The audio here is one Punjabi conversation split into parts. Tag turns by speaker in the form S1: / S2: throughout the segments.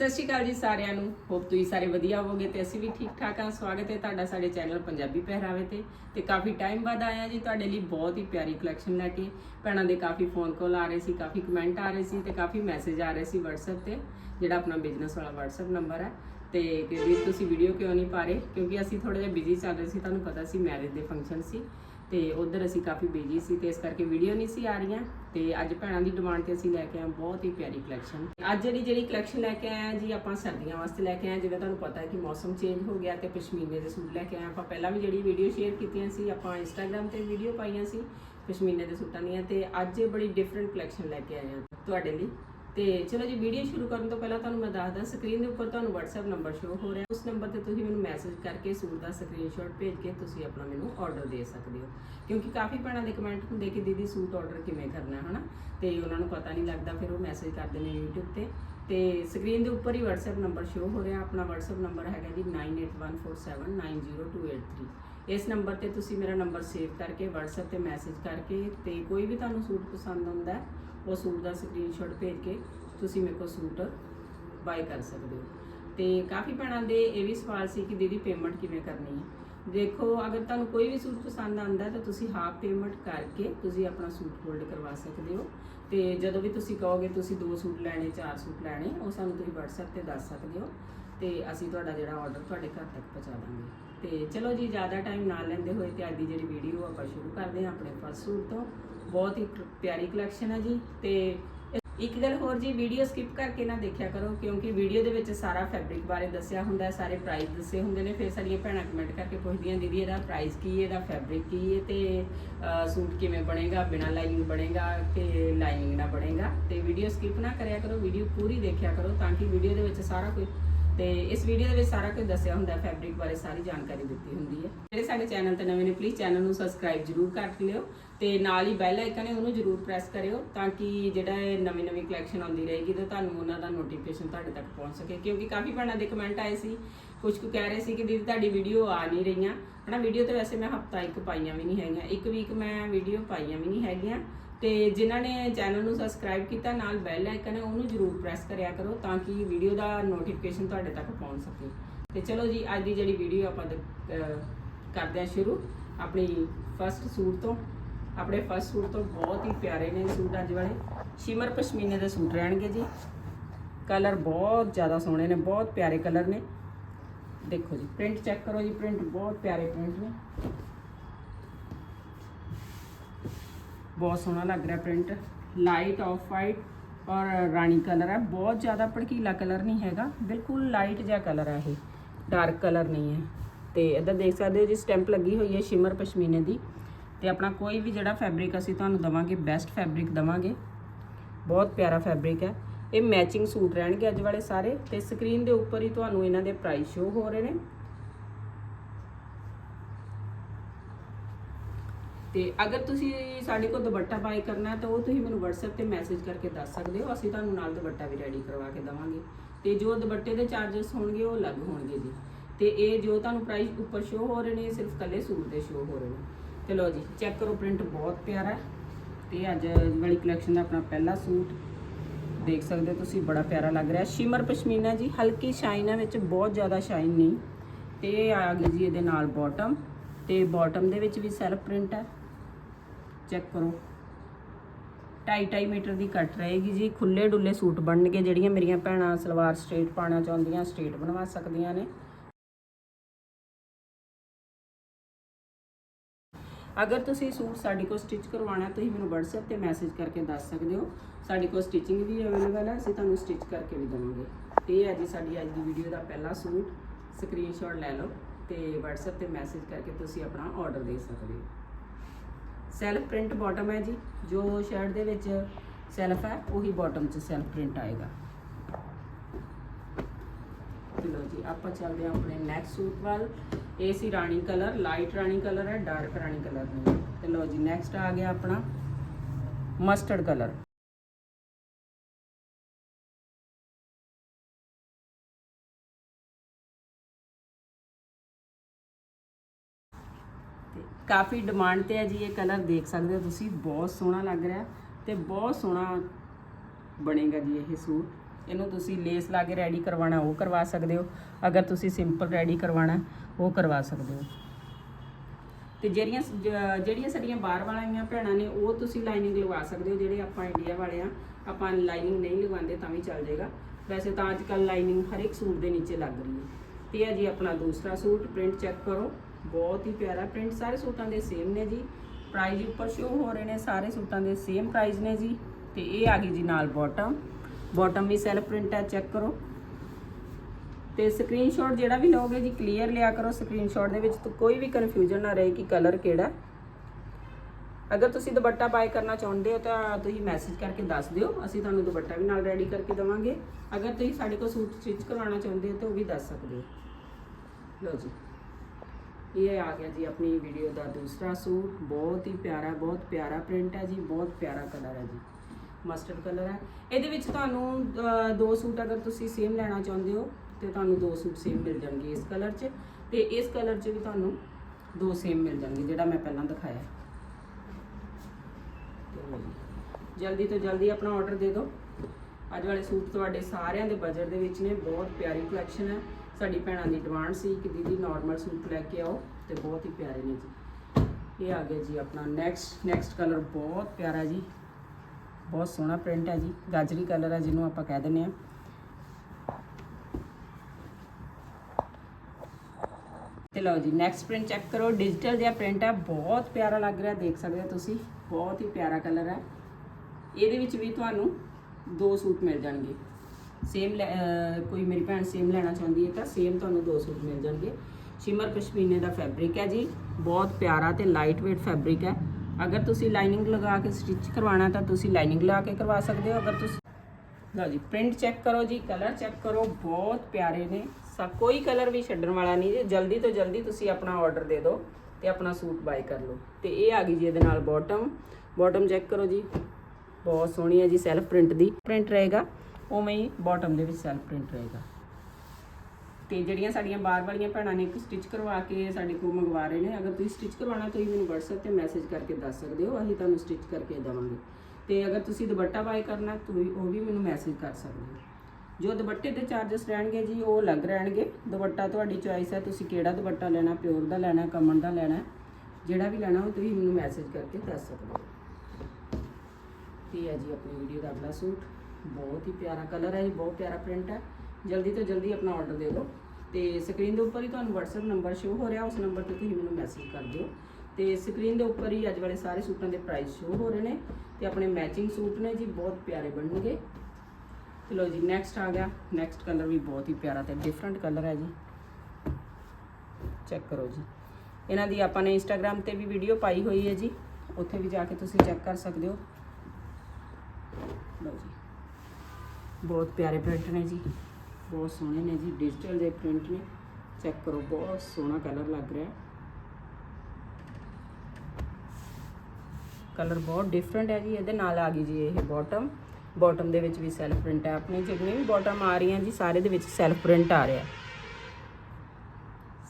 S1: ਸਤਿ ਸ਼੍ਰੀ ਅਕਾਲ ਜੀ ਸਾਰਿਆਂ ਨੂੰ। ਹੋਪ ਤੁਸੀਂ ਸਾਰੇ ਵਧੀਆ ਹੋਵੋਗੇ ਤੇ ਅਸੀਂ ਵੀ ਠੀਕ ਠਾਕ ਹਾਂ। ਸਵਾਗਤ ਹੈ ਤੁਹਾਡਾ ਸਾਡੇ ਚੈਨਲ ਪੰਜਾਬੀ ਪਹਿਰਾਵੇ ਤੇ। ਤੇ ਕਾਫੀ ਟਾਈਮ ਬਾਅਦ ਆਇਆ ਜੀ ਤੁਹਾਡੇ ਲਈ ਬਹੁਤ ਹੀ ਪਿਆਰੀ ਕਲੈਕਸ਼ਨ ਲੈ ਕੇ। ਭੈਣਾਂ ਦੇ ਕਾਫੀ ਫੋਨ ਕਾਲ ਆ ਰਹੇ ਸੀ, ਕਾਫੀ ਕਮੈਂਟ ਆ ਰਹੇ ਸੀ ਤੇ ਕਾਫੀ ਮੈਸੇਜ ਆ ਰਹੇ ਸੀ WhatsApp ਤੇ, ਜਿਹੜਾ ਆਪਣਾ ਬਿਜ਼ਨਸ ਵਾਲਾ WhatsApp ਨੰਬਰ ਹੈ। ਤੇ ਕਿ ਵੀ ਤੁਸੀਂ ਵੀਡੀਓ ਕਿਉਂ ਨਹੀਂ ਪਾ ਰਹੇ? ਕਿਉਂਕਿ ਅਸੀਂ ਥੋੜਾ ਜਿਹਾ ਬਿਜ਼ੀ ਚੱਲ ਰਹੇ ਸੀ, ਤੁਹਾਨੂੰ ਪਤਾ ਸੀ ਮੈਰਿਜ ਦੇ ਫੰਕਸ਼ਨ ਸੀ। ਤੇ ਉਧਰ ਅਸੀਂ ਕਾਫੀ ਬਿਜ਼ੀ ਸੀ ਤੇ ਇਸ ਕਰਕੇ ਵੀਡੀਓ ਨਹੀਂ ਸੀ ਆ ਰਹੀਆਂ ਤੇ ਅੱਜ ਭੈਣਾਂ ਦੀ ਡਿਮਾਂਡ ਤੇ ਅਸੀਂ ਲੈ ਕੇ ਆਏ ਬਹੁਤ ਹੀ ਪਿਆਰੀ ਕਲੈਕਸ਼ਨ ਅੱਜ ਜਿਹੜੀ ਜਿਹੜੀ ਕਲੈਕਸ਼ਨ ਲੈ ਕੇ ਆਏ ਹਾਂ ਜੀ, ਆਪਾਂ ਸਰਦੀਆਂ ਵਾਸਤੇ ਲੈ ਕੇ ਆਏ ਜਿਵੇਂ ਤੁਹਾਨੂੰ ਪਤਾ ਹੈ ਕਿ ਮੌਸਮ ਚੇਂਜ ਹੋ ਗਿਆ ਤੇ ਪਸ਼ਮੀਨੇ ਦੇ ਸੂਟ ਲੈ ਕੇ ਆਏ ਆਪਾਂ ਪਹਿਲਾਂ ਵੀ ਜਿਹੜੀ ਵੀਡੀਓ ਸ਼ੇਅਰ ਕੀਤੀਆਂ ਸੀ, ਆਪਾਂ ਇੰਸਟਾਗ੍ਰam ਤੇ ਵੀਡੀਓ ਪਾਈਆਂ ਸੀ ਪਸ਼ਮੀਨੇ ਦੇ ਸੂਟਾਂ ਦੀਆਂ ਤੇ ਅੱਜ ਬੜੀ ਡਿਫਰੈਂਟ ਕਲੈਕਸ਼ਨ ਲੈ ਕੇ ਆਏ ਹਾਂ ਤੁਹਾਡੇ ਲਈ। ਤੇ ਚਲੋ ਜੀ ਵੀਡੀਓ ਸ਼ੁਰੂ ਕਰਨ ਤੋਂ ਪਹਿਲਾਂ ਤੁਹਾਨੂੰ ਮੈਂ ਦੱਸਦਾ ਸਕਰੀਨ ਦੇ ਉੱਪਰ ਤੁਹਾਨੂੰ WhatsApp ਨੰਬਰ ਸ਼ੋ ਹੋ ਰਿਹਾ। ਉਸ ਨੰਬਰ ਤੇ ਤੁਸੀਂ ਮੈਨੂੰ ਮੈਸੇਜ ਕਰਕੇ ਸੂਟ ਦਾ ਸਕਰੀਨਸ਼ਾਟ ਭੇਜ ਕੇ ਤੁਸੀਂ ਆਪਣਾ ਮੈਨੂੰ ਆਰਡਰ ਦੇ ਸਕਦੇ ਹੋ। ਕਿਉਂਕਿ ਕਾਫੀ ਭੈਣਾਂ ਦੇ ਕਮੈਂਟ ਹੁੰਦੇ ਕਿ ਦੀਦੀ ਸੂਟ ਆਰਡਰ ਕਿਵੇਂ ਕਰਨਾ ਹੈ, ਹਨਾ? ਤੇ ਉਹਨਾਂ ਨੂੰ ਪਤਾ ਨਹੀਂ ਲੱਗਦਾ, ਫਿਰ ਉਹ ਮੈਸੇਜ ਕਰਦੇ ਨੇ YouTube ਤੇ। ਤੇ ਸਕਰੀਨ ਦੇ ਉੱਪਰ ਹੀ WhatsApp ਨੰਬਰ ਸ਼ੋ ਹੋ ਰਿਹਾ। ਆਪਣਾ WhatsApp ਨੰਬਰ ਹੈਗਾ ਜੀ 9814790283 ਇਸ ਨੰਬਰ ਤੇ ਤੁਸੀਂ ਮੇਰਾ ਨੰਬਰ ਸੇਵ ਕਰਕੇ WhatsApp ਤੇ ਮੈਸੇਜ ਕਰਕੇ ਤੇ ਕੋਈ ਵੀ ਤੁਹਾਨੂੰ ਸੂਟ ਪਸੰਦ ਆਉਂਦਾ ਹੈ ਉਹ ਸੂਟ ਦਾ ਸਕਰੀਨਸ਼ਾਟ ਭੇਜ ਕੇ ਤੁਸੀਂ ਮੇਰੇ ਕੋਲ ਸੂਟ ਬਾਈ ਕਰ ਸਕਦੇ ਹੋ। ਤੇ ਕਾਫੀ ਭੈਣਾਂ ਦੇ ਇਹ ਵੀ ਸਵਾਲ ਸੀ ਕਿ ਦੀਦੀ ਪੇਮੈਂਟ ਕਿਵੇਂ ਕਰਨੀ ਹੈ? ਦੇਖੋ, ਅਗਰ ਤੁਹਾਨੂੰ ਕੋਈ ਵੀ ਸੂਟ ਪਸੰਦ ਆਉਂਦਾ ਤਾਂ ਤੁਸੀਂ ਹਾਫ ਪੇਮੈਂਟ ਕਰਕੇ ਤੁਸੀਂ ਆਪਣਾ ਸੂਟ ਹੋਲਡ ਕਰਵਾ ਸਕਦੇ ਹੋ। ਤੇ ਜਦੋਂ ਵੀ ਤੁਸੀਂ ਕਹੋਗੇ ਤੁਸੀਂ ਦੋ ਸੂਟ ਲੈਣੇ, ਚਾਰ ਸੂਟ ਲੈਣੇ, ਉਹ ਸਾਨੂੰ ਤੁਸੀਂ WhatsApp ਤੇ ਦੱਸ ਸਕਦੇ ਹੋ। ਤੇ ਅਸੀਂ ਤੁਹਾਡਾ ਜਿਹੜਾ ਆਰਡਰ ਤੁਹਾਡੇ ਘਰ ਤੱਕ ਪਹੁੰਚਾ ਦਾਂਗੇ। ਤੇ ਚਲੋ ਜੀ, ਜ਼ਿਆਦਾ ਟਾਈਮ ਨਾ ਲੈਂਦੇ ਹੋਏ ਤੇ ਅੱਜ ਦੀ ਜਿਹੜੀ ਵੀਡੀਓ ਆਪਾਂ ਸ਼ੁਰੂ ਕਰਦੇ ਹਾਂ, ਆਪਣੇ ਫਸਟ ਸੂਟ ਤੋਂ। ਬਹੁਤ ਹੀ ਪਿਆਰੀ ਕਲੈਕਸ਼ਨ ਹੈ ਜੀ ਤੇ ਇੱਕ ਗੱਲ ਹੋਰ ਜੀ ਵੀਡੀਓ ਸਕਿਪ ਕਰਕੇ ਨਾ ਦੇਖਿਆ ਕਰੋ, ਕਿਉਂਕਿ ਵੀਡੀਓ ਦੇ ਵਿੱਚ ਸਾਰਾ ਫੈਬਰਿਕ ਬਾਰੇ ਦੱਸਿਆ ਹੁੰਦਾ ਹੈ, ਸਾਰੇ ਪ੍ਰਾਈਸ ਦੱਸੇ ਹੁੰਦੇ ਨੇ, ਫਿਰ ਸਾਡੀਆਂ ਭੈਣਾਂ ਕਮੈਂਟ ਕਰਕੇ ਪੁੱਛਦੀਆਂ, ਦੀਦੀ, ਇਹਦਾ ਪ੍ਰਾਈਸ ਕੀ ਹੈ? ਇਹਦਾ ਫੈਬਰਿਕ ਕੀ ਹੈ? ਤੇ ਸੂਟ ਕਿਵੇਂ ਬਣੇਗਾ? ਬਿਨਾਂ ਲਾਈਨਿੰਗ ਬਣੇਗਾ ਕਿ ਲਾਈਨਿੰਗ ਨਾ ਬਣੇਗਾ? ਤੇ ਵੀਡੀਓ ਸਕਿਪ ਨਾ ਕਰਿਆ ਕਰੋ ਵੀਡੀਓ ਪੂਰੀ ਦੇਖਿਆ ਕਰੋ, ਤਾਂ ਕਿ ਵੀਡੀਓ ਦੇ ਵਿੱਚ ਸਾਰਾ ਕੁਝ ਤੇ ਇਸ ਵੀਡੀਓ ਦੇ ਵਿੱਚ ਸਾਰਾ ਕੁਝ ਦੱਸਿਆ ਹੁੰਦਾ ਫੈਬਰਿਕ ਬਾਰੇ ਸਾਰੀ ਜਾਣਕਾਰੀ ਦਿੱਤੀ ਹੁੰਦੀ ਹੈ। ਜਿਹੜੇ ਸਾਡੇ ਚੈਨਲ ਤੇ ਨਵੇਂ ਨੇ ਪਲੀਜ਼ ਚੈਨਲ ਨੂੰ ਸਬਸਕ੍ਰਾਈਬ ਜਰੂਰ ਕਰ ਲਿਓ ਤੇ ਨਾਲ ਹੀ ਬੈਲ ਆਈਕਨ ਹੈ, ਉਹਨੂੰ ਜਰੂਰ ਪ੍ਰੈਸ ਕਰਿਓ ਤਾਂ ਕਿ ਜਿਹੜਾ ਇਹ ਨਵੀਂ ਨਵੀਂ ਕਲੈਕਸ਼ਨ ਆਉਂਦੀ ਰਹੇਗੀ ਤੇ ਤੁਹਾਨੂੰ ਉਹਨਾਂ ਦਾ ਨੋਟੀਫਿਕੇਸ਼ਨ ਤੁਹਾਡੇ ਤੱਕ ਪਹੁੰਚ ਸਕੇ। ਕਿਉਂਕਿ ਕਾਫੀ ਭੈਣਾਂ ਦੇ ਕਮੈਂਟ ਆਏ ਸੀ ਕੁਝ ਕੁ ਕਹਿ ਰਹੇ ਸੀ ਕਿ ਦੀਦੀ ਤੁਹਾਡੀ ਵੀਡੀਓ ਆ ਨਹੀਂ ਰਹੀਆਂ। ਹਨਾ ਵੀਡੀਓ ਤੇ ਵੈਸੇ ਮੈਂ ਹਫਤਾ ਇੱਕ ਪਾਈਆਂ ਵੀ ਨਹੀਂ ਹੈਗੀਆਂ, ਇੱਕ ਵੀਕ ਮੈਂ ਵੀਡੀਓ ਪਾਈਆਂ ਵੀ ਨਹੀਂ ਹੈਗੀਆਂ। ਤੇ ਜਿਨ੍ਹਾਂ ਨੇ ਚੈਨਲ ਨੂੰ ਸਬਸਕ੍ਰਾਈਬ ਕੀਤਾ, ਨਾਲ ਬੈਲ ਆਈਕਨ ਹੈ, ਉਹਨੂੰ ਜਰੂਰ ਪ੍ਰੈਸ ਕਰਿਆ ਕਰੋ ਤਾਂ ਕਿ ਵੀਡੀਓ ਦਾ ਨੋਟੀਫਿਕੇਸ਼ਨ ਤੁਹਾਡੇ ਤੱਕ ਪਹੁੰਚ ਸਕੇ। ਤੇ ਚਲੋ ਜੀ, ਅੱਜ ਦੀ ਜਿਹੜੀ ਵੀਡੀਓ ਆਪਾਂ ਕਰਦੇ ਹਾਂ ਸ਼ੁਰੂ, ਆਪਣੀ ਫਰਸਟ ਸੂਟ ਤੋਂ। ਆਪਣੇ ਫਰਸਟ ਸੂਟ ਤੋਂ ਬਹੁਤ ਹੀ ਪਿਆਰੇ ਨੇ ਸੂਟ ਅੱਜ ਵਾਲੇ। ਸ਼ਿਮਰ ਪਸ਼ਮੀਨੇ ਦੇ ਸੂਟ ਰਹਿਣਗੇ ਜੀ। ਕਲਰ ਬਹੁਤ ਜ਼ਿਆਦਾ ਸੋਹਣੇ ਨੇ, ਬਹੁਤ ਪਿਆਰੇ ਕਲਰ ਨੇ। ਦੇਖੋ ਜੀ ਪ੍ਰਿੰਟ ਚੈੱਕ ਕਰੋ ਜੀ ਪ੍ਰਿੰਟ ਬਹੁਤ ਪਿਆਰੇ ਪ੍ਰਿੰਟ ਨੇ। ਬਹੁਤ ਸੋਹਣਾ ਲੱਗ ਰਿਹਾ ਪ੍ਰਿੰਟ ਲਾਈਟ ਆਫ ਵਾਈਟ ਔਰ ਰਾਣੀ ਕਲਰ ਹੈ। ਬਹੁਤ ਜ਼ਿਆਦਾ ਭੜਕੀਲਾ ਕਲਰ ਨਹੀਂ ਹੈਗਾ। ਬਿਲਕੁਲ ਲਾਈਟ ਜਿਹਾ ਕਲਰ ਹੈ ਇਹ। ਡਾਰਕ ਕਲਰ ਨਹੀਂ ਹੈ। ਤੇ ਇੱਧਰ ਦੇਖ ਸਕਦੇ ਹੋ ਜੀ ਸਟੈਂਪ ਲੱਗੀ ਹੋਈ ਹੈ ਸ਼ਿਮਰ ਪਸ਼ਮੀਨੇ ਦੀ। ਤੇ ਆਪਣਾ ਕੋਈ ਵੀ ਜਿਹੜਾ ਫੈਬਰਿਕ ਅਸੀਂ ਤੁਹਾਨੂੰ ਦਵਾਂਗੇ ਬੈਸਟ ਫੈਬਰਿਕ ਦਵਾਂਗੇ। ਬਹੁਤ ਪਿਆਰਾ ਫੈਬਰਿਕ ਹੈ। ਇਹ ਮੈਚਿੰਗ ਸੂਟ ਰਹਿਣਗੇ ਅੱਜ ਵਾਲੇ ਸਾਰੇ। ਤੇ ਸਕਰੀਨ ਦੇ ਉੱਪਰ ਹੀ ਤੁਹਾਨੂੰ ਇਹਨਾਂ ਦੇ ਪ੍ਰਾਈਸ ਸ਼ੋ ਹੋ ਰਹੇ ਨੇ। ਤੇ ਅਗਰ ਤੁਸੀਂ ਸਾਡੇ ਕੋਲ ਦੁਪੱਟਾ ਬਾਈ ਕਰਨਾ ਤਾਂ ਉਹ ਤੁਸੀਂ ਮੈਨੂੰ WhatsApp ਤੇ ਮੈਸੇਜ ਕਰਕੇ ਦੱਸ ਸਕਦੇ ਹੋ। ਅਸੀਂ ਤੁਹਾਨੂੰ ਨਾਲ ਦੁਪੱਟਾ ਵੀ ਰੈਡੀ ਕਰਵਾ ਕੇ ਦਵਾਂਗੇ। ਤੇ ਜੋ ਦੁਪੱਟੇ ਦੇ ਚਾਰजेस ਹੋਣਗੇ ਉਹ ਅਲੱਗ ਹੋਣਗੇ ਜੀ। ਤੇ ਇਹ ਜੋ ਤੁਹਾਨੂੰ ਪ੍ਰਾਈਸ ਉੱਪਰ ਸ਼ੋ ਹੋ ਰਹੇ ਨੇ, ਇਹ ਸਿਰਫ ਕੱਲੇ ਸੂਟ ਦੇ ਸ਼ੋ ਹੋ ਰਹੇ ਨੇ। ਚਲੋ ਜੀ ਚੈੱਕ ਕਰੋ ਪ੍ਰਿੰਟ ਬਹੁਤ ਪਿਆਰਾ ਹੈ। ਤੇ ਅੱਜ ਵਾਲੀ ਕਲੈਕਸ਼ਨ ਦਾ ਆਪਣਾ ਪਹਿਲਾ ਸੂਟ ਦੇਖ ਸਕਦੇ ਹੋ ਤੁਸੀਂ, ਬੜਾ ਪਿਆਰਾ ਲੱਗ ਰਿਹਾ। ਸ਼ਿਮਰ ਪਸ਼ਮੀਨਾ ਜੀ, ਹਲਕੀ ਸ਼ਾਈਨ ਹੈ, ਵਿੱਚ ਬਹੁਤ ਜ਼ਿਆਦਾ ਸ਼ਾਈਨ ਨਹੀਂ। ਤੇ ਇਹ ਆ ਗਈ ਜੀ ਇਹਦੇ ਨਾਲ ਬਾਟਮ ਤੇ ਬਾਟਮ ਦੇ ਵਿੱਚ ਵੀ ਸੈਲਫ ਪ੍ਰਿੰਟ ਹੈ। ਚੈੱਕ ਕਰੋ। 2.5 ਮੀਟਰ ਦੀ ਕੱਟ ਰਹੇਗੀ ਜੀ। ਖੁੱਲੇ ਡੁੱਲੇ ਸੂਟ ਬਣਨਗੇ ਜਿਹੜੀਆਂ ਮੇਰੀਆਂ ਭੈਣਾਂ ਸਲਵਾਰ ਸਟ੍ਰੇਟ ਪਾਣਾ ਚਾਹੁੰਦੀਆਂ, ਸਟ੍ਰੇਟ ਬਣਵਾ ਸਕਦੀਆਂ ਨੇ। ਅਗਰ ਤੁਸੀਂ ਸੂਟ ਸਾਡੇ ਕੋਲ ਸਟਿਚ ਕਰਵਾਉਣਾ ਤੁਸੀਂ ਮੈਨੂੰ WhatsApp ਤੇ ਮੈਸੇਜ ਕਰਕੇ ਦੱਸ ਸਕਦੇ ਹੋ। ਸਾਡੇ ਕੋਲ ਸਟਿਚਿੰਗ ਵੀ ਅਵੇਲੇਬਲ ਹੈ, ਅਸੀਂ ਤੁਹਾਨੂੰ ਸਟਿਚ ਕਰਕੇ ਵੀ ਦੇਵਾਂਗੇ। ਇਹ ਹੈ ਜੀ ਸਾਡੀ ਅੱਜ ਦੀ ਵੀਡੀਓ ਦਾ ਪਹਿਲਾ ਸੂਟ। ਸਕਰੀਨਸ਼ਾਟ ਲੈ ਲਓ ਤੇ WhatsApp ਤੇ ਮੈਸੇਜ ਕਰਕੇ ਤੁਸੀਂ ਆਪਣਾ ਆਰਡਰ ਦੇ ਸਕਦੇ ਹੋ। ਸੈਲਫ ਪ੍ਰਿੰਟ ਬਾਟਮ ਹੈ ਜੀ। ਜੋ ਸ਼ਰਟ ਦੇ ਵਿੱਚ ਸੈਲਫ ਹੈ, ਉਹੀ ਬਾਟਮ 'ਚ ਸੈਲਫ ਪ੍ਰਿੰਟ ਆਏਗਾ। ਲਓ ਜੀ, ਆਪਾਂ ਚੱਲਦੇ ਹਾਂ ਆਪਣੇ ਨੈਕਸਟ ਸੂਟ ਵੱਲ। ਇਹ ਸੀ ਰਾਣੀ ਕਲਰ ਲਾਈਟ ਰਾਣੀ ਕਲਰ ਹੈ ਡਾਰਕ ਰਾਣੀ ਕਲਰ ਨਹੀਂ ਤੇ ਲਓ ਜੀ ਨੈਕਸਟ ਆ ਗਿਆ ਆਪਣਾ ਮਸਟਰਡ ਕਲਰ ਕਾਫੀ ਡਿਮਾਂਡ ਤੇ ਹੈ ਜੀ, ਇਹ ਕਲਰ ਦੇਖ ਸਕਦੇ ਹੋ ਤੁਸੀਂ, ਬਹੁਤ ਸੋਹਣਾ ਲੱਗ ਰਿਹਾ ਤੇ ਬਹੁਤ ਸੋਹਣਾ ਬਣੇਗਾ ਜੀ ਇਹ ਸੂਟ। ਇਹਨੂੰ ਤੁਸੀਂ ਲੇਸ ਲਾ ਕੇ ਰੈਡੀ ਕਰਵਾਉਣਾ, ਉਹ ਕਰਵਾ ਸਕਦੇ ਹੋ। ਅਗਰ ਤੁਸੀਂ ਸਿੰਪਲ ਰੈਡੀ ਕਰਵਾਉਣਾ, ਉਹ ਕਰਵਾ ਸਕਦੇ ਹੋ। ਤੇ ਜਿਹੜੀਆਂ ਜਿਹੜੀਆਂ ਸਾਡੀਆਂ ਬਾਹਰ ਵਾਲੀਆਂ ਭੈਣਾਂ ਨੇ, ਉਹ ਤੁਸੀਂ ਲਾਈਨਿੰਗ ਲਗਵਾ ਸਕਦੇ ਹੋ, ਜਿਹੜੇ ਆਪਾਂ ਇੰਡੀਆ ਵਾਲੇ ਆ। ਆਪਾਂ ਲਾਈਨਿੰਗ ਨਹੀਂ ਲਗਾਉਂਦੇ, ਤਾਂ ਵੀ ਚੱਲ ਜਾਏਗਾ। ਵੈਸੇ ਤਾਂ ਅੱਜ ਕੱਲ ਲਾਈਨਿੰਗ ਹਰ ਇੱਕ ਸੂਟ ਦੇ ਨੀਚੇ ਲੱਗ ਰਹੀ ਹੈ। ਤੇ ਇਹ ਜੀ ਆਪਣਾ ਦੂਸਰਾ ਸੂਟ ਪ੍ਰਿੰਟ ਚੈੱਕ ਕਰੋ। ਬਹੁਤ ਹੀ ਪਿਆਰਾ ਪ੍ਰਿੰਟ ਸਾਰੇ ਸੂਟਾਂ ਦੇ ਸੇਮ ਨੇ ਜੀ। ਪ੍ਰਾਈਸ ਉੱਪਰ ਸ਼ੋ ਹੋ ਰਹੇ ਨੇ, ਸਾਰੇ ਸੂਟਾਂ ਦੇ ਸੇਮ ਪ੍ਰਾਈਸ ਨੇ ਜੀ। ਤੇ ਇਹ ਆ ਗਈ ਜੀ ਨਾਲ ਬਾਟਮ ਬਾਟਮ ਵੀ ਸੈਲਫ ਪ੍ਰਿੰਟ ਹੈ ਚੈੱਕ ਕਰੋ। ਤੇ ਸਕਰੀਨਸ਼ਾਟ ਜਿਹੜਾ ਵੀ ਲਓਗੇ ਜੀ ਕਲੀਅਰ ਲਿਆ ਕਰੋ। ਸਕਰੀਨਸ਼ਾਟ ਦੇ ਵਿੱਚ ਕੋਈ ਵੀ ਕਨਫਿਊਜ਼ਨ ਨਾ ਰਹੇ ਕਿ ਕਲਰ ਕਿਹੜਾ ਅਗਰ ਤੁਸੀਂ ਦੁਪੱਟਾ ਬਾਏ ਕਰਨਾ ਚਾਹੁੰਦੇ ਹੋ ਤਾਂ ਤੁਸੀਂ ਮੈਸੇਜ ਕਰਕੇ ਦੱਸ ਦਿਓ। ਅਸੀਂ ਤੁਹਾਨੂੰ ਦੁਪੱਟਾ ਵੀ ਨਾਲ ਰੈਡੀ ਕਰਕੇ ਦਵਾਂਗੇ। ਅਗਰ ਤੁਸੀਂ ਸਾਡੇ ਕੋਲ ਸੂਟ ਸਟਿਚ ਕਰਵਾਉਣਾ ਚਾਹੁੰਦੇ ਹੋ ਤਾਂ ਉਹ ਵੀ ਦੱਸ ਸਕਦੇ ਹੋ। ਲਓ ਜੀ। ਇਹ ਆ ਗਿਆ ਜੀ ਆਪਣੀ ਵੀਡੀਓ ਦਾ ਦੂਸਰਾ ਸੂਟ। ਬਹੁਤ ਹੀ ਪਿਆਰਾ, ਬਹੁਤ ਪਿਆਰਾ ਪ੍ਰਿੰਟ ਹੈ ਜੀ, ਬਹੁਤ ਪਿਆਰਾ ਕਲਰ ਹੈ ਜੀ। ਮਸਟਰਡ ਕਲਰ ਹੈ। ਇਹਦੇ ਵਿੱਚ ਤੁਹਾਨੂੰ ਦੋ ਸੂਟ ਅਗਰ ਤੁਸੀਂ ਸੇਮ ਲੈਣਾ ਚਾਹੁੰਦੇ ਹੋ, ਤੇ ਤੁਹਾਨੂੰ ਦੋ ਸੂਟ ਸੇਮ ਮਿਲ ਜਾਣਗੇ ਇਸ ਕਲਰ 'ਚ। ਤੇ ਇਸ ਕਲਰ 'ਚ ਵੀ ਤੁਹਾਨੂੰ ਦੋ ਸੇਮ ਮਿਲ ਜਾਣਗੇ, ਜਿਹੜਾ ਮੈਂ ਪਹਿਲਾਂ ਦਿਖਾਇਆ। ਚਲੋ ਜੀ। ਜਲਦੀ ਤੋਂ ਜਲਦੀ ਆਪਣਾ ਆਰਡਰ ਦੇ ਦਿਓ। ਅੱਜ ਵਾਲੇ ਸੂਟ ਤੁਹਾਡੇ ਸਾਰਿਆਂ ਦੇ ਬਜਟ ਦੇ ਵਿੱਚ ਨੇ, ਬਹੁਤ ਪਿਆਰੀ ਕਲੈਕਸ਼ਨ ਹੈ। ਸਾਡੀ ਭੈਣਾਂ ਦੀ ਡਿਮਾਂਡ ਸੀ ਕਿ ਦੀਦੀ ਨਾਰਮਲ ਸੂਟ ਲੈ ਕੇ ਆਓ ਤੇ ਬਹੁਤ ਹੀ ਪਿਆਰੇ ਨੇ ਜੀ। ਇਹ ਆ ਗਿਆ ਜੀ ਆਪਣਾ ਨੈਕਸਟ ਨੈਕਸਟ ਕਲਰ ਬਹੁਤ ਪਿਆਰਾ ਜੀ। ਬਹੁਤ ਸੋਹਣਾ ਪ੍ਰਿੰਟ ਹੈ ਜੀ। ਗਾਜਰੀ ਕਲਰ ਹੈ ਜਿਹਨੂੰ ਆਪਾਂ ਕਹਿ ਦਿੰਦੇ ਆ ਤੇ ਲਓ ਜੀ ਨੈਕਸਟ ਪ੍ਰਿੰਟ ਚੈੱਕ ਕਰੋ। ਡਿਜੀਟਲ ਜਿਹਾ ਪ੍ਰਿੰਟ ਹੈ। ਬਹੁਤ ਪਿਆਰਾ ਲੱਗ ਰਿਹਾ, ਦੇਖ ਸਕਦੇ ਹੋ ਤੁਸੀਂ। ਬਹੁਤ ਹੀ ਪਿਆਰਾ ਕਲਰ ਹੈ। ਇਹਦੇ ਵਿੱਚ ਵੀ ਤੁਹਾਨੂੰ ਦੋ ਸੂਟ ਮਿਲ ਜਾਣਗੇ। ਸੇਮ ਕੋਈ ਮੇਰੀ ਭੈਣ ਸੇਮ ਲੈਣਾ ਚਾਹੁੰਦੀ ਹੈ ਤਾਂ ਸੇਮ ਤੁਹਾਨੂੰ ਦੋ ਸੂਟ ਮਿਲ ਜਾਣਗੇ। ਸ਼ਿਮਰ ਪਸ਼ਮੀਨੇ ਦਾ ਫੈਬਰਿਕ ਹੈ ਜੀ, ਬਹੁਤ ਪਿਆਰਾ ਤੇ ਲਾਈਟ weight ਫੈਬਰਿਕ ਹੈ। ਅਗਰ ਤੁਸੀਂ ਲਾਈਨਿੰਗ ਲਗਾ ਕੇ ਸਟਿਚ ਕਰਵਾਉਣਾ ਤਾਂ ਤੁਸੀਂ ਲਾਈਨਿੰਗ ਲਗਾ ਕੇ ਕਰਵਾ ਸਕਦੇ ਹੋ, ਅਗਰ ਤੁਸੀਂ ਲਓ ਜੀ ਪ੍ਰਿੰਟ ਚੈੱਕ ਕਰੋ ਜੀ ਕਲਰ ਚੈੱਕ ਕਰੋ, ਬਹੁਤ ਪਿਆਰੇ ਨੇ। ਸਾ, ਕੋਈ ਕਲਰ ਵੀ ਛੱਡਣ ਵਾਲਾ ਨਹੀਂ ਜੀ, ਜਲਦੀ ਤੋਂ ਜਲਦੀ ਤੁਸੀਂ ਆਪਣਾ ਆਰਡਰ ਦੇ ਦਿਓ ਤੇ ਆਪਣਾ ਸੂਟ ਬਾਈ ਕਰ ਲਓ। ਤੇ ਇਹ ਆ ਗਈ ਜੀ ਇਹਦੇ ਨਾਲ ਬਾਟਮ ਬਾਟਮ ਚੈੱਕ ਕਰੋ ਜੀ, ਬਹੁਤ ਸੋਹਣੀ ਹੈ ਜੀ ਸੈਲਫ ਪ੍ਰਿੰਟ ਦੀ। ਪ੍ਰਿੰਟ ਰਹੇਗਾ। ਉਵੇਂ ਹੀ ਬਾਟਮ ਦੇ ਵਿੱਚ ਸੈਲਫ ਪ੍ਰਿੰਟ ਰਹੇਗਾ। ਤੇ ਜਿਹੜੀਆਂ ਸਾਡੀਆਂ ਬਾਹਰ ਵਾਲੀਆਂ ਭੈਣਾਂ ਨੇ ਇੱਕ ਸਟਿਚ ਕਰਵਾ ਕੇ ਸਾਡੇ ਕੋਲ ਮੰਗਵਾ ਰਹੇ ਨੇ, ਅਗਰ ਤੁਸੀਂ ਸਟਿਚ ਕਰਵਾਉਣਾ ਤੁਸੀਂ ਮੈਨੂੰ WhatsApp ਤੇ ਮੈਸੇਜ ਕਰਕੇ ਦੱਸ ਸਕਦੇ ਹੋ, ਅਸੀਂ ਤੁਹਾਨੂੰ ਸਟਿਚ ਕਰਕੇ ਦੇਵਾਂਗੇ। ਤੇ ਅਗਰ ਤੁਸੀਂ ਦੁਪੱਟਾ ਬਾਈ ਕਰਨਾ, ਤੁਸੀਂ ਉਹ ਵੀ ਮੈਨੂੰ ਮੈਸੇਜ ਕਰ ਸਕਦੇ ਹੋ। ਜੋ ਦੁਪੱਟੇ ਦੇ ਚਾਰजेस ਰਹਿਣਗੇ ਜੀ, ਉਹ ਅਲੱਗ ਰਹਿਣਗੇ। ਦੁਪੱਟਾ ਤੁਹਾਡੀ ਚੋਇਸ ਹੈ, ਤੁਸੀਂ ਕਿਹੜਾ ਦੁਪੱਟਾ ਲੈਣਾ ਪਿਓਰ ਦਾ ਲੈਣਾ ਕਮਨ ਦਾ ਲੈਣਾ, ਜਿਹੜਾ ਵੀ ਲੈਣਾ ਉਹ ਤੁਸੀਂ ਮੈਨੂੰ ਮੈਸੇਜ ਕਰਕੇ ਦੱਸ ਸਕਦੇ ਹੋ। ਤੇ ਹੈ ਜੀ ਆਪਣੀ ਵੀਡੀਓ ਦਾ ਅਗਲਾ ਸੂਟ। ਬਹੁਤ ਹੀ ਪਿਆਰਾ ਕਲਰ ਹੈ ਜੀ ਬਹੁਤ ਪਿਆਰਾ ਪ੍ਰਿੰਟ ਹੈ। ਜਲਦੀ ਤੋਂ ਜਲਦੀ ਆਪਣਾ ਆਰਡਰ ਦੇ ਦਿਓ। ਤੇ ਸਕਰੀਨ ਦੇ ਉੱਪਰ ਹੀ ਤੁਹਾਨੂੰ WhatsApp ਨੰਬਰ ਸ਼ੋ ਹੋ ਰਿਹਾ, ਉਸ ਨੰਬਰ ਤੇ ਤੁਸੀਂ ਮੈਨੂੰ ਮੈਸੇਜ ਕਰ ਦਿਓ। ਤੇ ਸਕਰੀਨ ਦੇ ਉੱਪਰ ਹੀ ਅੱਜ ਵਾਲੇ ਸਾਰੇ ਸੂਟਾਂ ਦੇ ਪ੍ਰਾਈਸ ਸ਼ੋ ਹੋ ਰਹੇ ਨੇ। ਤੇ ਆਪਣੇ ਮੈਚਿੰਗ ਸੂਟ ਨੇ ਜੀ, ਬਹੁਤ ਪਿਆਰੇ ਬਣਨਗੇ। ਚਲੋ ਜੀ ਨੈਕਸਟ ਆ ਗਿਆ। ਨੈਕਸਟ ਕਲਰ ਵੀ ਬਹੁਤ ਹੀ ਪਿਆਰਾ ਤੇ ਡਿਫਰੈਂਟ ਕਲਰ ਹੈ ਜੀ। ਚੈੱਕ ਕਰੋ ਜੀ। ਇਹਨਾਂ ਦੀ ਆਪਾਂ ਨੇ ਇੰਸਟਾਗ੍ਰam ਤੇ ਵੀ ਵੀਡੀਓ ਪਾਈ ਹੋਈ ਹੈ ਜੀ। ਉੱਥੇ ਵੀ ਜਾ ਕੇ ਤੁਸੀਂ ਚੈੱਕ ਕਰ ਸਕਦੇ ਹੋ। ਲਓ ਜੀ। ਬਹੁਤ ਪਿਆਰੇ ਪ੍ਰਿੰਟ ਨੇ ਜੀ। ਬਹੁਤ ਸੋਹਣੇ ਨੇ ਜੀ ਡਿਜੀਟਲ ਦੇ ਪ੍ਰਿੰਟ ਨੇ। ਚੈੱਕ ਕਰੋ, ਬਹੁਤ ਸੋਹਣਾ ਕਲਰ ਲੱਗ ਰਿਹਾ ਕਲਰ ਬਹੁਤ ਡਿਫਰੈਂਟ ਹੈ ਜੀ, ਇਹਦੇ ਨਾਲ ਆ ਗਈ ਜੀ ਇਹ ਬਾਟਮ ਬਾਟਮ ਦੇ ਵਿੱਚ ਵੀ ਸੈਲਫ ਪ੍ਰਿੰਟ ਹੈ। ਆਪਣੇ ਜਿੰਨੇ ਵੀ ਬਾਟਮ ਆ ਰਹੀਆਂ ਜੀ, ਸਾਰੇ ਦੇ ਵਿੱਚ ਸੈਲਫ ਪ੍ਰਿੰਟ ਆ ਰਿਹਾ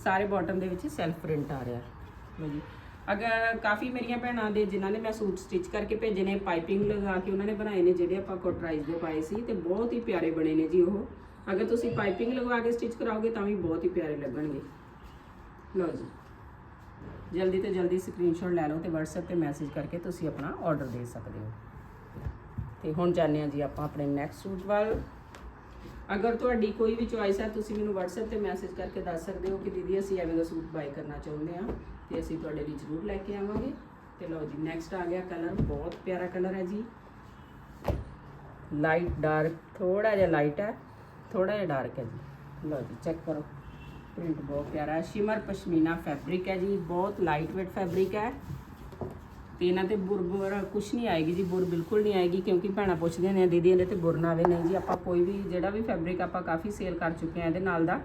S1: ਸਾਰੇ ਬਾਟਮ ਦੇ ਵਿੱਚ ਸੈਲਫ ਪ੍ਰਿੰਟ ਆ ਰਿਹਾ ਲਓ ਜੀ। ਅਗਰ ਕਾਫੀ ਮੇਰੀਆਂ ਭੈਣਾਂ ਦੇ ਜਿਨ੍ਹਾਂ ਨੇ ਮੈਂ ਸੂਟ ਸਟਿਚ ਕਰਕੇ ਭੇਜੇ ਨੇ, ਪਾਈਪਿੰਗ ਲਗਾ ਕੇ ਉਹਨਾਂ ਨੇ ਬਣਾਏ ਨੇ, ਜਿਹੜੇ ਆਪਾਂ ਕੋਟਰਾਈਜ਼ ਦੇ ਪਾਏ ਸੀ, ਤੇ ਬਹੁਤ ਹੀ ਪਿਆਰੇ ਬਣੇ ਨੇ ਜੀ ਉਹ। ਅਗਰ ਤੁਸੀਂ ਪਾਈਪਿੰਗ ਲਗਵਾ ਕੇ ਸਟਿਚ ਕਰਾਓਗੇ, ਤਾਂ ਵੀ ਬਹੁਤ ਹੀ ਪਿਆਰੇ ਲੱਗਣਗੇ। ਲਓ ਜੀ। ਜਲਦੀ ਤੋਂ ਜਲਦੀ ਸਕਰੀਨਸ਼ਾਟ ਲੈ ਲਓ ਤੇ WhatsApp ਤੇ ਮੈਸੇਜ ਕਰਕੇ ਤੁਸੀਂ ਆਪਣਾ ਆਰਡਰ ਦੇ ਸਕਦੇ ਹੋ। ਤੇ ਹੁਣ ਜਾਣਦੇ ਹਾਂ ਜੀ ਆਪਾਂ ਆਪਣੇ ਨੈਕਸਟ ਸੂਟ ਵੱਲ। ਅਗਰ ਤੁਹਾਡੀ ਕੋਈ ਵੀ ਚੁਆਇਸ ਹੈ, ਤੁਸੀਂ ਮੈਨੂੰ WhatsApp ਤੇ ਮੈਸੇਜ ਕਰਕੇ ਦੱਸ ਸਕਦੇ ਹੋ ਕਿ ਦੀਦੀ, ਅਸੀਂ ਐਵੇਂ ਦਾ ਸੂਟ ਬਾਈ ਕਰਨਾ ਚਾਹੁੰਦੇ ਹਾਂ। ਤੇ ਅਸੀਂ ਤੁਹਾਡੇ ਲਈ ਜ਼ਰੂਰ ਲੈ ਕੇ ਆਵਾਂਗੇ। ਤੇ ਲਓ ਜੀ ਨੈਕਸਟ ਆ ਗਿਆ ਕਲਰ ਬਹੁਤ ਪਿਆਰਾ ਕਲਰ ਹੈ ਜੀ। ਲਾਈਟ ਡਾਰਕ ਥੋੜਾ ਜਿਹਾ ਲਾਈਟ ਹੈ ਥੋੜਾ ਜਿਹਾ ਡਾਰਕ ਹੈ ਜੀ। ਲਓ ਜੀ ਚੈੱਕ ਕਰੋ। ਪ੍ਰਿੰਟ ਬਹੁਤ ਪਿਆਰਾ ਹੈ। ਸ਼ਿਮਰ ਪਸ਼ਮੀਨਾ ਫੈਬਰਿਕ ਹੈ ਜੀ, ਬਹੁਤ ਲਾਈਟ weight ਫੈਬਰਿਕ ਹੈ। ਤੇ ਇਹਨਾਂ ਤੇ ਬੁਰ ਬੁਰ ਕੁਛ ਨਹੀਂ ਆਏਗੀ ਜੀ, ਬੁਰ ਬਿਲਕੁਲ ਨਹੀਂ ਆਏਗੀ, ਕਿਉਂਕਿ ਭੈਣਾਂ ਪੁੱਛਦੀਆਂ ਨੇ, ਦੀਦੀ ਇਹਦੇ ਤੇ ਬੁਰ ਨਾ ਆਵੇ। ਨਹੀਂ ਜੀ, ਆਪਾਂ ਕੋਈ ਵੀ ਜਿਹੜਾ ਵੀ ਫੈਬਰਿਕ ਆਪਾਂ ਕਾਫੀ ਸੇਲ ਕਰ ਚੁੱਕੇ ਆ ਇਹਦੇ ਨਾਲ ਦਾ,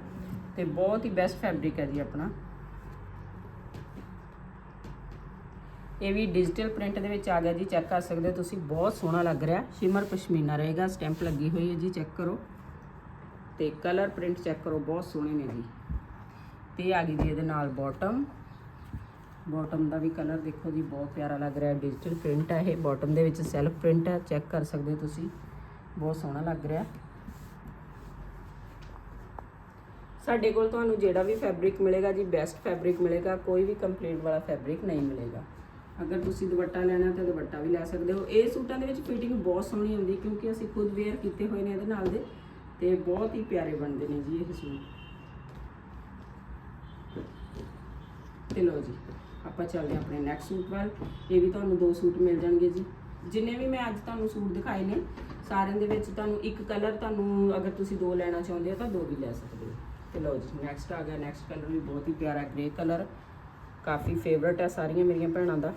S1: ਤੇ ਬਹੁਤ ਹੀ ਬੈਸਟ ਫੈਬਰਿਕ ਹੈ ਜੀ ਆਪਣਾ। ਇਹ ਵੀ ਡਿਜੀਟਲ ਪ੍ਰਿੰਟ ਦੇ ਵਿੱਚ ਆ ਗਿਆ ਜੀ ਚੈੱਕ ਕਰ ਸਕਦੇ ਹੋ ਤੁਸੀਂ, ਬਹੁਤ ਸੋਹਣਾ ਲੱਗ ਰਿਹਾ। ਸ਼ਿਮਰ ਪਸ਼ਮੀਨਾ ਰਹੇਗਾ ਸਟੈਂਪ ਲੱਗੀ ਹੋਈ ਹੈ ਜੀ ਚੈੱਕ ਕਰੋ। ਤੇ ਕਲਰ ਪ੍ਰਿੰਟ ਚੈੱਕ ਕਰੋ, ਬਹੁਤ ਸੋਹਣੇ ਨੇ ਜੀ। ਤੇ ਆ ਗਈ ਜੀ ਇਹਦੇ ਨਾਲ ਬਾਟਮ ਬਾਟਮ ਦਾ ਵੀ ਕਲਰ ਦੇਖੋ ਜੀ, ਬਹੁਤ ਪਿਆਰਾ ਲੱਗ ਰਿਹਾ ਡਿਜੀਟਲ ਪ੍ਰਿੰਟ ਹੈ ਇਹ। ਬਾਟਮ ਦੇ ਵਿੱਚ ਸੈਲਫ ਪ੍ਰਿੰਟ ਹੈ ਚੈੱਕ ਕਰ ਸਕਦੇ ਹੋ ਤੁਸੀਂ, ਬਹੁਤ ਸੋਹਣਾ ਲੱਗ ਰਿਹਾ। ਸਾਡੇ ਕੋਲ ਤੁਹਾਨੂੰ ਜਿਹੜਾ ਵੀ ਫੈਬਰਿਕ ਮਿਲੇਗਾ ਜੀ ਬੈਸਟ ਫੈਬਰਿਕ ਮਿਲੇਗਾ, ਕੋਈ ਵੀ ਕੰਪਲੇਂਟ ਵਾਲਾ ਫੈਬਰਿਕ ਨਹੀਂ ਮਿਲੇਗਾ। ਅਗਰ ਤੁਸੀਂ ਦੁਪੱਟਾ ਲੈਣਾ ਤਾਂ ਦੁਪੱਟਾ ਵੀ ਲੈ ਸਕਦੇ ਹੋ। ਇਹ ਸੂਟਾਂ ਦੇ ਵਿੱਚ ਫਿਟਿੰਗ ਬਹੁਤ ਸੋਹਣੀ ਹੁੰਦੀ ਕਿਉਂਕਿ ਅਸੀਂ ਖੁਦ ਵੇਅਰ ਕੀਤੇ ਹੋਏ ਨੇ ਇਹਦੇ ਨਾਲ ਦੇ ਤੇ ਬਹੁਤ ਹੀ ਪਿਆਰੇ ਬਣਦੇ ਨੇ ਜੀ ਇਹ ਸੂਟ। ਤੇ ਲਓ ਜੀ, ਆਪਾਂ ਚੱਲਦੇ ਹਾਂ ਆਪਣੇ ਨੈਕਸਟ ਸੂਟ ਵੱਲ। ਇਹ ਵੀ ਤੁਹਾਨੂੰ ਦੋ ਸੂਟ ਮਿਲ ਜਾਣਗੇ ਜੀ। ਜਿੰਨੇ ਵੀ ਮੈਂ ਅੱਜ ਤੁਹਾਨੂੰ ਸੂਟ ਦਿਖਾਏ ਨੇ, ਸਾਰਿਆਂ ਦੇ ਵਿੱਚ ਤੁਹਾਨੂੰ ਇੱਕ ਕਲਰ ਤੁਹਾਨੂੰ ਅਗਰ ਤੁਸੀਂ ਦੋ ਲੈਣਾ ਚਾਹੁੰਦੇ ਹੋ ਤਾਂ ਦੋ ਵੀ ਲੈ ਸਕਦੇ ਹੋ। ਤੇ ਲਓ ਜੀ ਨੈਕਸਟ ਆ ਗਿਆ। ਨੈਕਸਟ ਕਲਰ ਵੀ ਬਹੁਤ ਹੀ ਪਿਆਰਾ ਗ੍ਰੇ ਕਲਰ ਕਾਫੀ ਫੇਵਰਟ ਹੈ ਸਾਰੀਆਂ ਮੇਰੀਆਂ ਭੈਣਾਂ ਦਾ।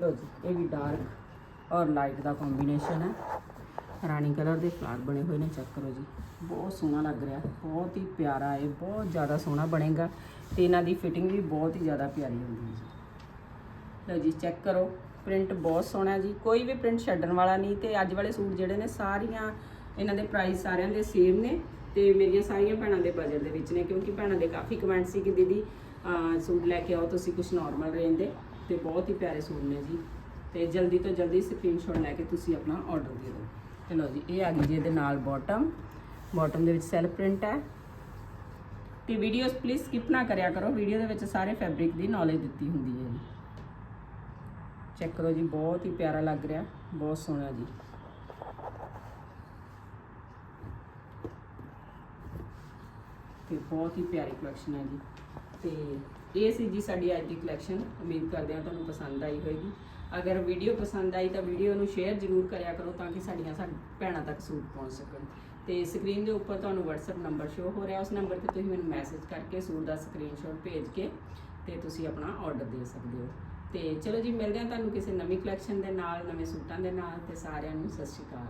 S1: ਲਓ ਜੀ, ਇਹ ਵੀ ਡਾਰਕ ਔਰ ਲਾਈਟ ਦਾ ਕੰਬੀਨੇਸ਼ਨ ਹੈ। ਰਾਣੀ ਕਲਰ ਦੇ ਫਲਾਰ ਬਣੇ ਹੋਏ ਨੇ ਚੈੱਕ ਕਰੋ ਜੀ। ਬਹੁਤ ਸੋਹਣਾ ਲੱਗ ਰਿਹਾ, ਬਹੁਤ ਹੀ ਪਿਆਰਾ ਹੈ ਬਹੁਤ ਜ਼ਿਆਦਾ ਸੋਹਣਾ ਬਣੇਗਾ ਤੇ ਇਹਨਾਂ ਦੀ ਫਿਟਿੰਗ ਵੀ ਬਹੁਤ ਹੀ ਜ਼ਿਆਦਾ ਪਿਆਰੀ ਹੁੰਦੀ ਹੈ ਜੀ। ਲਓ ਜੀ ਚੈੱਕ ਕਰੋ ਪ੍ਰਿੰਟ ਬਹੁਤ ਸੋਹਣਾ ਜੀ। ਕੋਈ ਵੀ ਪ੍ਰਿੰਟ ਛੱਡਣ ਵਾਲਾ ਨਹੀਂ ਤੇ ਅੱਜ ਵਾਲੇ ਸੂਟ ਜਿਹੜੇ ਨੇ ਸਾਰੀਆਂ ਇਹਨਾਂ ਦੇ ਪ੍ਰਾਈਸ ਸਾਰਿਆਂ ਦੇ ਸੇਮ ਨੇ ਤੇ ਮੇਰੀਆਂ ਸਾਰੀਆਂ ਭੈਣਾਂ ਦੇ ਬਜਟ ਦੇ ਵਿੱਚ ਨੇ ਕਿਉਂਕਿ ਭੈਣਾਂ ਦੇ ਕਾਫੀ ਕਮੈਂਟ ਸੀ ਕਿ ਦੀਦੀ ਸੂਟ ਲੈ ਕੇ ਆਓ, ਤੁਸੀਂ ਕੁਝ ਨਾਰਮਲ ਰੇਂਜ ਦੇ ਤੇ ਬਹੁਤ ਹੀ ਪਿਆਰੇ ਸੂਟ ਨੇ ਜੀ। ਤੇ ਜਲਦੀ ਤੋਂ ਜਲਦੀ ਸਕਰੀਨਸ਼ਾਟ ਲੈ ਕੇ ਤੁਸੀਂ ਆਪਣਾ ਆਰਡਰ ਦੇ ਦਿਓ। ਤੇ ਲਓ ਜੀ, ਇਹ ਆ ਗਈ ਜੀ ਇਹਦੇ ਨਾਲ ਬਾਟਮ ਬਾਟਮ ਦੇ ਵਿੱਚ ਸੈਲਫ ਪ੍ਰਿੰਟ ਹੈ। ਤੇ ਵੀਡੀਓਜ਼ ਪਲੀਜ਼ ਸਕਿਪ ਨਾ ਕਰਿਆ ਕਰੋ। ਵੀਡੀਓ ਦੇ ਵਿੱਚ ਸਾਰੇ ਫੈਬਰਿਕ ਦੀ ਨੌਲੇਜ ਦਿੱਤੀ ਹੁੰਦੀ ਹੈ ਜੀ। ਚੈੱਕ ਕਰੋ ਜੀ, ਬਹੁਤ ਹੀ ਪਿਆਰਾ ਲੱਗ ਰਿਹਾ। ਬਹੁਤ ਸੋਹਣਾ ਜੀ। ਤੇ ਬਹੁਤ ਹੀ ਪਿਆਰੀ ਕਲੈਕਸ਼ਨ ਹੈ ਜੀ। ਤੇ ਇਹ ਸੀ ਜੀ ਸਾਡੀ ਅੱਜ ਦੀ ਕਲੈਕਸ਼ਨ ਉਮੀਦ ਕਰਦੇ ਹਾਂ ਤੁਹਾਨੂੰ ਪਸੰਦ ਆਈ ਹੋਵੇਗੀ ਅਗਰ ਵੀਡੀਓ ਪਸੰਦ ਆਈ ਤਾਂ ਵੀਡੀਓ ਨੂੰ ਸ਼ੇਅਰ ਜ਼ਰੂਰ ਕਰਿਆ ਕਰੋ ਤਾਂ ਕਿ ਸਾਡੀਆਂ ਸਾਡ ਭੈਣਾਂ ਤੱਕ ਸੂਟ ਪਹੁੰਚ ਸਕਣ। ਤੇ ਸਕਰੀਨ ਦੇ ਉੱਪਰ ਤੁਹਾਨੂੰ WhatsApp ਨੰਬਰ ਸ਼ੋ ਹੋ ਰਿਹਾ। ਉਸ ਨੰਬਰ ਤੇ ਤੁਸੀਂ ਮੈਨੂੰ ਮੈਸੇਜ ਕਰਕੇ ਸੂਟ ਦਾ ਸਕਰੀਨਸ਼ਾਟ ਭੇਜ ਕੇ ਤੇ ਤੁਸੀਂ ਆਪਣਾ ਆਰਡਰ ਦੇ ਸਕਦੇ ਹੋ। ਤੇ ਚਲੋ ਜੀ, ਮਿਲਦੇ ਹਾਂ ਤੁਹਾਨੂੰ ਕਿਸੇ ਨਵੀਂ ਕਲੈਕਸ਼ਨ ਦੇ ਨਾਲ, ਨਵੇਂ ਸੂਟਾਂ ਦੇ ਨਾਲ। ਤੇ ਸਾਰਿਆਂ ਨੂੰ ਸਤਿ ਸ਼੍ਰੀ ਅਕਾਲ।